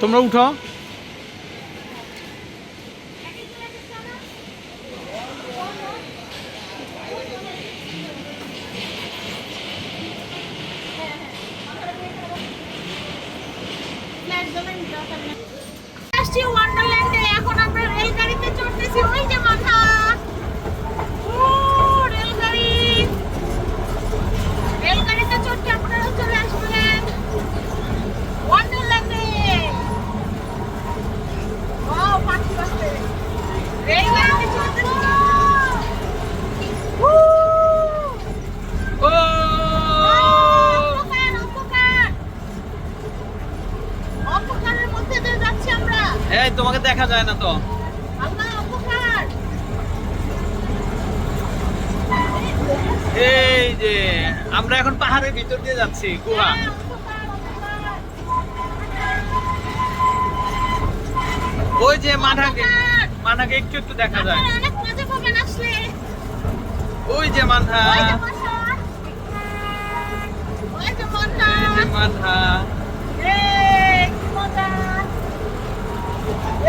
তোমরা উঠো। আসছি এই তোমাকে দেখা যায় না তো। এই যে আমরা এখন পাহাড়ের ভিতর দিয়ে যাচ্ছি গুহা। ওই যে মাঠাকে মাঠাকে একটু একটু দেখা যায়। ওই যে মাঠা মাঠা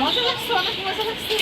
মজা লাগছে অনেক মজা লাগছে।